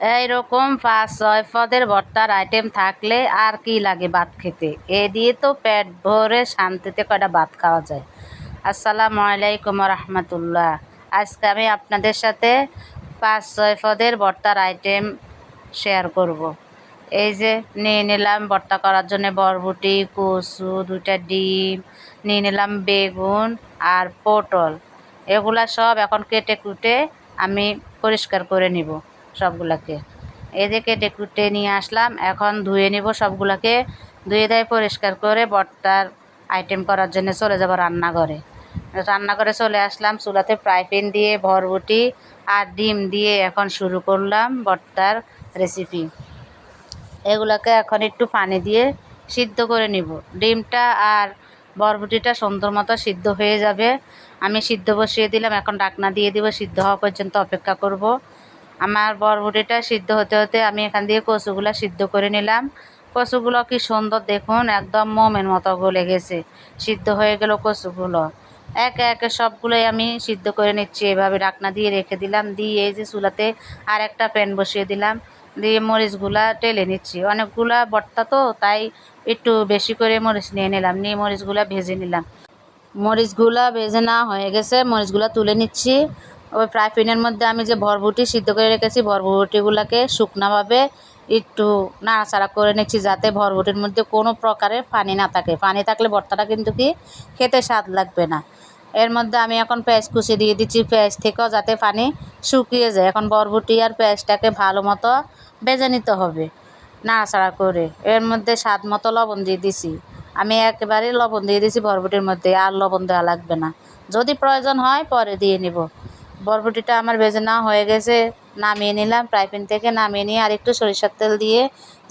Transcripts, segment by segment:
এইরকম পাঁচ, ছয় পদের ভর্তার আইটেম থাকলে আর কি লাগে ভাত খেতে? এ দিয়ে তো পেট ভরে শান্তিতে কয়টা ভাত খাওয়া যায়। আসসালামু আলাইকুম রহমতুল্লাহ আজকে আমি আপনাদের সাথে পাঁচ, ছয় পদের ভর্তার আইটেম শেয়ার করব। এই যে নিয়ে নিলাম ভর্তা করার জন্য বরবটি, কচু, দুইটা ডিম, নিয়ে নিলাম বেগুন আর পটল। এগুলা সব এখন কেটে কুটে আমি পরিষ্কার করে নিব। সবগুলাকে। যে কেটে কুটে নিয়ে আসলাম, এখন ধুয়ে নিব সবগুলাকে। ধুয়ে দেয়, পরিষ্কার করে ভর্তার আইটেম করার জন্য চলে যাব রান্নাঘরে। রান্নাঘরে চলে আসলাম, চুলাতে ফ্রাই প্যান দিয়ে বরবটি আর ডিম দিয়ে এখন শুরু করলাম ভর্তার রেসিপি এগুলাকে এখন একটু পানি দিয়ে সিদ্ধ করে নিব। ডিমটা আর বরবটিটা সুন্দর মতো সিদ্ধ হয়ে যাবে। আমি সিদ্ধ বসিয়ে দিলাম, এখন ডাকনা দিয়ে দিব, সিদ্ধ হওয়া পর্যন্ত অপেক্ষা করব। আমার বরবটিটা সিদ্ধ হতে হতে আমি এখান দিয়ে কচুগুলো সিদ্ধ করে নিলাম। কচুগুলো কি সুন্দর দেখুন, একদম মোমের মতো গলে গেছে। সিদ্ধ হয়ে গেল কচুগুলো। একে একে সবগুলোই আমি সিদ্ধ করে নিচ্ছি। এভাবে ডাকনা দিয়ে রেখে দিলাম, দিয়ে এই যে চুলাতে আর একটা প্যান বসিয়ে দিলাম। দিয়ে মরিচগুলা টেলে নিচ্ছি। অনেকগুলা ভর্তা তো, তাই একটু বেশি করে মরিচ নিয়ে নিলাম। নিয়ে মরিচগুলা ভেজে নিলাম। মরিচগুলা ভেজে না হয়ে গেছে, মরিচগুলা তুলে নিচ্ছি। ওই ফ্রাই প্যানের মধ্যে আমি যে বরবটি সিদ্ধ করে রেখেছি, বরবটিগুলোকে শুকনাভাবে একটু নাড়াচাড়া করে নিচ্ছি যাতে বরবটির মধ্যে কোনো প্রকারের পানি না থাকে। পানি থাকলে ভর্তাটা কিন্তু কি খেতে স্বাদ লাগবে না। এর মধ্যে আমি এখন পেঁয়াজ কুচি দিয়ে দিচ্ছি পেঁয়াজ থেকেও যাতে পানি শুকিয়ে যায়। এখন বরবটি আর পেঁয়াজটাকে ভালো মতো বেজে নিতে হবে নাড়াচাড়া করে। এর মধ্যে স্বাদ মতো লবণ দিয়ে দিছি। আমি একেবারে লবণ দিয়ে দিছি বরবটির মধ্যে, আর লবণ দেওয়া লাগবে না। যদি প্রয়োজন হয় পরে দিয়ে নিব। বরবটিটা আমার ভেজে নেওয়া হয়ে গেছে, নামিয়ে নিলাম, ফ্রাই প্যান থেকে নামিয়ে নিয়ে আর একটু সরিষার তেল দিয়ে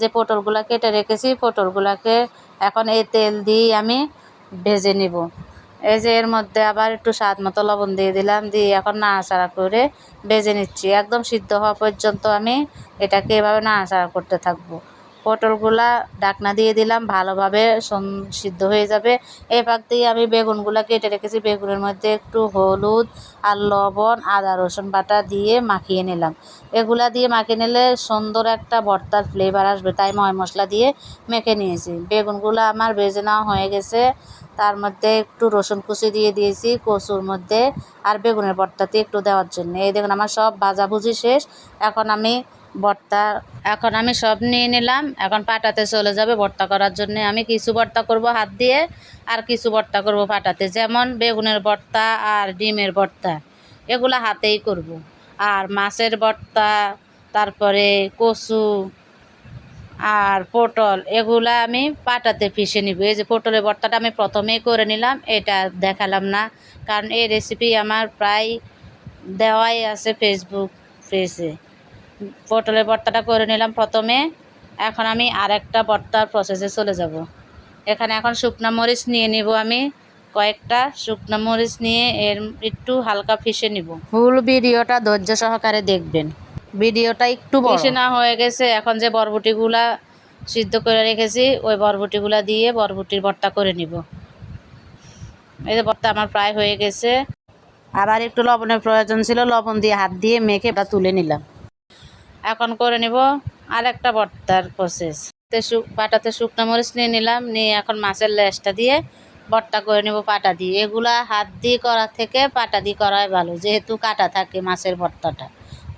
যে পটলগুলো কেটে রেখেছি, পটলগুলোকে এখন এই তেল দিয়েই আমি ভেজে নিব। এই যে এর মধ্যে আবার একটু স্বাদ মতো লবণ দিয়ে দিলাম, দিয়ে এখন নাড়াচাড়া করে ভেজে নিচ্ছি। একদম সিদ্ধ হওয়া পর্যন্ত আমি এটাকে এভাবে নাড়াচাড়া করতে থাকব। পটলগুলা ডাকনা দিয়ে দিলাম, ভালোভাবে সিদ্ধ হয়ে যাবে। এই পাক দিয়ে আমি বেগুনগুলা কেটে রেখেছি। বেগুনের মধ্যে একটু হলুদ আর লবণ, আদা, রসুন বাটা দিয়ে মাখিয়ে নিলাম। এগুলা দিয়ে মাখিয়ে নিলে সুন্দর একটা ভর্তার ফ্লেভার আসবে। তাই ময় মশলা দিয়ে মেখে নিয়েছি। বেগুনগুলো আমার ভেজে নেওয়া হয়ে গেছে। তার মধ্যে একটু রসুন কুচি দিয়ে দিয়েছি কচুর মধ্যে আর বেগুনের ভর্তাতে একটু দেওয়ার জন্য। এই দেখুন, আমার সব ভাজাভুজি শেষ। এখন আমি ভর্তা, এখন আমি সব নিয়ে নিলাম। এখন পাটাতে চলে যাবে ভর্তা করার জন্য। আমি কিছু ভর্তা করব হাত দিয়ে, আর কিছু ভর্তা করব পাটাতে। যেমন বেগুনের ভর্তা আর ডিমের ভর্তা, এগুলো হাতেই করব। আর মাছের ভর্তা, তারপরে কচু আর পটল, এগুলা আমি পাটাতে পিষে নিব। এই যে পটলের ভর্তাটা আমি প্রথমেই করে নিলাম, এটা দেখালাম না। কারণ এই রেসিপি আমার প্রায় দেওয়াই আছে ফেসবুক পেজে পটলের ভর্তাটা করে নিলাম প্রথমে। এখন আমি আরেকটা ভর্তার প্রসেসে চলে যাব। এখানে এখন শুকনা মরিচ নিয়ে নিব আমি। কয়েকটা শুকনো মরিচ নিয়ে এর একটু হালকা ফিসে নিব। ফুল ভিডিওটা ধৈর্য সহকারে দেখবেন। ভিডিওটা একটু ফিসে না হয়ে গেছে এখন যে বরবটিগুলা সিদ্ধ করে রেখেছি ওই বরবটিগুলা দিয়ে বরবটির ভর্তা করে নিব। এই যে ভর্তা আমার প্রায় হয়ে গেছে। আবার একটু লবণের প্রয়োজন ছিল লবণ দিয়ে হাত দিয়ে মেখে বা তুলে নিলাম। এখন করে নেব আর একটা ভর্তার প্রসেস পাটাতে শুকনো মরিচ নিয়ে নিলাম, নিয়ে এখন মাছের লেজটা দিয়ে ভর্তা করে নেব পাটা দিয়ে। এগুলা হাত দিয়ে করা থেকে পাটা দিয়ে করাই ভালো, যেহেতু কাটা থাকে মাছের ভর্তাটা।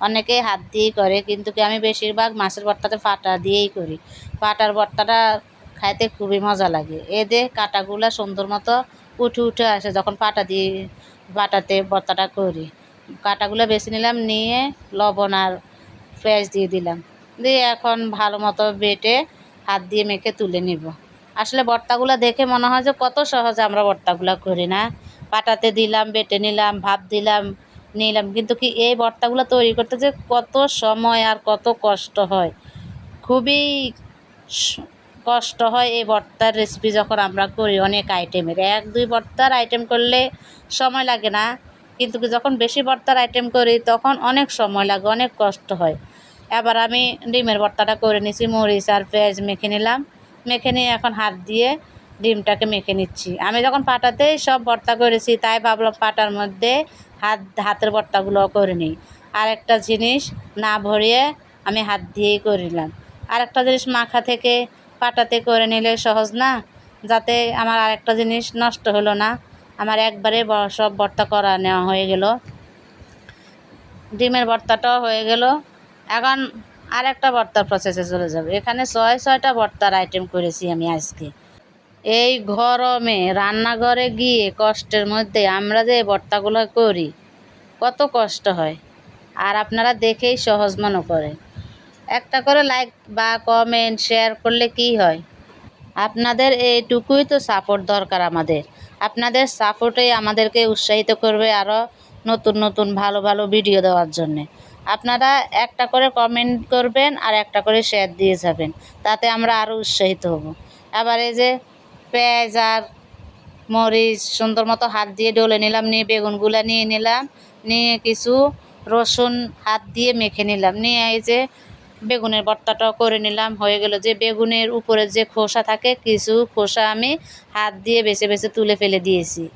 অনেকেই হাত দিয়েই করে, কিন্তু কি আমি বেশিরভাগ মাছের ভর্তাটা পাটা দিয়েই করি। পাটার ভর্তাটা খাইতে খুবই মজা লাগে। এদে কাটাগুলা সুন্দর মতো উঠে উঠে আসে যখন পাটা দিয়ে পাটাতে ভর্তাটা করি। কাটাগুলো বেছে নিলাম, নিয়ে লবণ আর পেঁয়াজ দিয়ে দিলাম। দিয়ে এখন ভালো মতো বেটে হাত দিয়ে মেখে তুলে নিব। আসলে ভর্তাগুলো দেখে মনে হয় যে কত সহজে আমরা ভর্তাগুলো করি না। পাটাতে দিলাম, বেটে নিলাম ভাত দিলাম, নিলাম। কিন্তু কি এই ভর্তাগুলো তৈরি করতে যে কত সময় আর কত কষ্ট হয়? খুবই কষ্ট হয় এই ভর্তার রেসিপি যখন আমরা করি অনেক আইটেমের এক, দুই ভর্তার আইটেম করলে সময় লাগে না। কিন্তু যখন বেশি ভর্তার আইটেম করি তখন অনেক সময় লাগে, অনেক কষ্ট হয়। এবার আমি ডিমের ভর্তাটা করে নিছি, মরিচ আর পেঁয়াজ মেখে নিলাম। মেখে নিয়ে এখন হাত দিয়ে ডিমটাকে মেখে নিচ্ছি। আমি যখন পাটাতেই সব ভর্তা করেছি, তাই ভাবলাম পাটার মধ্যে হাত, হাতের ভর্তাগুলো করে নিই। আর একটা জিনিস না ভরিয়ে আমি হাত দিয়েই করিলাম আর একটা জিনিস মাখা থেকে পাটাতে করে নিলে সহজ না, যাতে আমার আরেকটা জিনিস নষ্ট হলো না। আমার একবারে সব ভর্তা করা নেওয়া হয়ে গেল। ডিমের ভর্তাটাও হয়ে গেল। এখন আর একটা ভর্তার প্রসেসে চলে যাবে। এখানে ছয়, ছয়টা ভর্তার আইটেম করেছি আমি আজকে। এই গরমে রান্নাঘরে গিয়ে কষ্টের মধ্যে আমরা যে ভর্তাগুলো করি, কত কষ্ট হয়। আর আপনারা দেখেই সহজ মনে করেন। একটা করে লাইক বা কমেন্ট শেয়ার করলে কি হয়? আপনাদের এইটুকুই তো সাপোর্ট দরকার আমাদের। আপনাদের সাপোর্টেই আমাদেরকে উৎসাহিত করবে আরও নতুন নতুন, ভালো ভালো ভিডিও দেওয়ার জন্যে। আপনারা একটা করে কমেন্ট করবেন আর একটা করে শেয়ার দিয়ে যাবেন। তাতে আমরা আরও উৎসাহিত হব। আবার এই যে পেঁয়াজ আর মরিচ সুন্দর মতো হাত দিয়ে ডলে নিলাম, নিয়ে বেগুনগুলো নিয়ে নিলাম, নিয়ে কিছু রসুন হাত দিয়ে মেখে নিলাম, নিয়ে এই যে বেগুনের ভর্তাটাও করে নিলাম। হয়ে গেল যে বেগুনের উপরে যে খোসা থাকে, কিছু খোসা আমি হাত দিয়ে বেছে বেছে তুলে ফেলে দিয়েছি।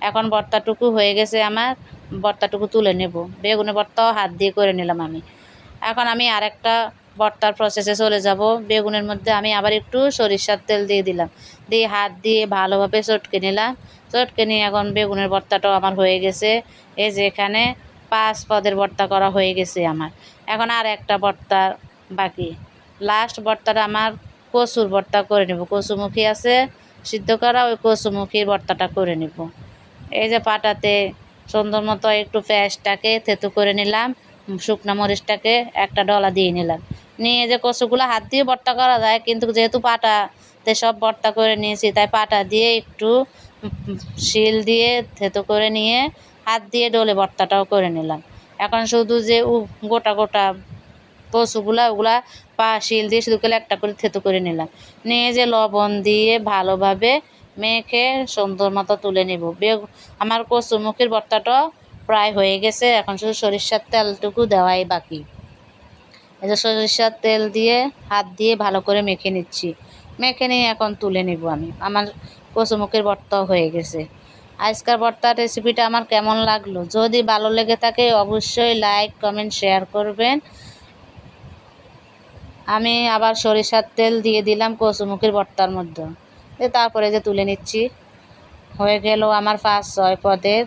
এখন ভর্তাটুকু হয়ে গেছে আমার। ভর্তাটুকু তুলে নেব। বেগুনের ভর্তাও হাত দিয়ে করে নিলাম আমি। এখন আমি আরেকটা ভর্তার প্রসেসে চলে যাব। বেগুনের মধ্যে আমি আবার একটু সরিষার তেল দিয়ে দিলাম। দিয়ে হাত দিয়ে ভালোভাবে চটকে নিলাম। চটকে নিয়ে এখন বেগুনের ভর্তাটাও আমার হয়ে গেছে। এই যে এখানে পাঁচ পদের ভর্তা করা হয়ে গেছে আমার। এখন আর একটা ভর্তা বাকি। লাস্ট ভর্তাটা আমার কচুর ভর্তা করে নেব। কচুমুখী আছে, সিদ্ধ করা ওই কচুমুখীর ভর্তাটা করে নেব। এই যে পাটাতে সুন্দর মতো একটু পেঁয়াজটাকে থেতু করে নিলাম, শুকনো মরিচটাকে একটা ডলা দিয়ে নিলাম। নিয়ে যে কচুগুলো হাত দিয়ে ভর্তা করা যায়, কিন্তু যেহেতু পাটাতে সব ভর্তা করে নিয়েছি, তাই পাটা দিয়ে একটু শিল দিয়ে থেতু করে নিয়ে হাত দিয়ে ডলে ভর্তাটাও করে নিলাম। এখন শুধু যে উ- গোটা গোটা কচুগুলা, ওগুলা পা শিল দিয়ে শুধু করে একটা করে থেতু করে নিলাম। নিয়ে যে লবণ দিয়ে ভালোভাবে মেখে সুন্দর মতো তুলে নেব। বেগ আমার কচুমুখির ভর্তাটা প্রায় হয়ে গেছে, এখন শুধু সরিষার তেলটুকু দেওয়াই বাকি। এই যে সরিষার তেল দিয়ে, হাত দিয়ে ভালো করে মেখে নিচ্ছি। মেখে নিয়ে এখন তুলে নিব আমি। আমার কচুমুখির ভর্তাও হয়ে গেছে। আজকের ভর্তার রেসিপিটা আমার কেমন লাগল? যদি ভালো লেগে থাকে, অবশ্যই লাইক কমেন্ট শেয়ার করবেন। আমি আবার সরিষার তেল দিয়ে দিলাম কচুমুখির ভর্তার মধ্যে। তারপরে যে তুলে নিচ্ছি। হয়ে গেল আমার পাঁচ, ছয় পদের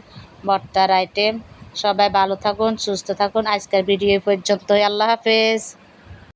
ভর্তার আইটেম সবাই ভালো থাকুন, সুস্থ থাকুন। আজকের ভিডিও পর্যন্ত পর্যন্তই। আল্লাহ হাফেজ।